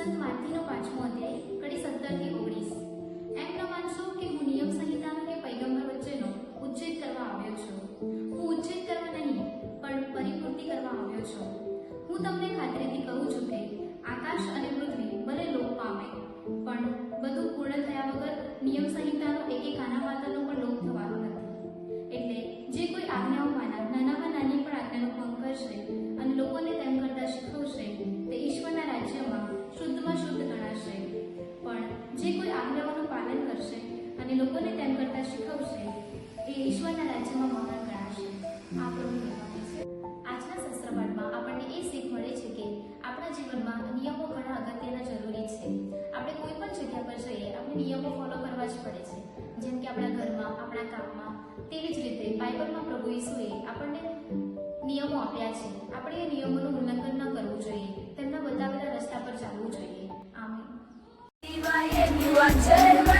સંત માર્થીનો પાંચમો અધ્યાય, કડી સત્તરથી ઓગણીસ. એમ ન માનશો કે હું નિયમ સંહિતા કે પૈગંબર વચ્ચેનો ઉચ્છેદ કરવા આવ્યો છું. હું ઉચ્છેદ કરવા નહીં, પણ પરિપૂર્તિ કરવા આવ્યો છું. હું તમને ખાતરીથી કહું છું કે આકાશ અને પૃથ્વી ભલે લોપ પામે, પણ બધું પૂર્ણ થયા વગર નિયમ સંહિતાનો એક એક આના વાતનો પણ લોપ થવાનો નથી લોકોને તેમ કરતા શીખવશે એ ઈશ્વરના રાજ્યમાં મહાન ગણાશે. આજના શાસ્ત્રપાઠમાં આપણને એ શીખ મળે છે કે આપણા જીવનમાં નિયમો ઘણા અગત્યના જરૂરી છે. આપણે કોઈ પણ જગ્યા પર જઈએ, આપણે નિયમો ફોલો કરવા જ પડે છે. જેમ કે આપણા ઘરમાં, આપણા કામમાં. તેવી જ રીતે બાઇબલમાં પ્રભુ ઈસુએ આપણને નિયમો આપ્યા છે. આપણે એ નિયમોનું ઉલ્લંઘન ન કરવું જોઈએ. તેમના બતાવેલા રસ્તા પર ચાલવું જોઈએ. આમ વાંચર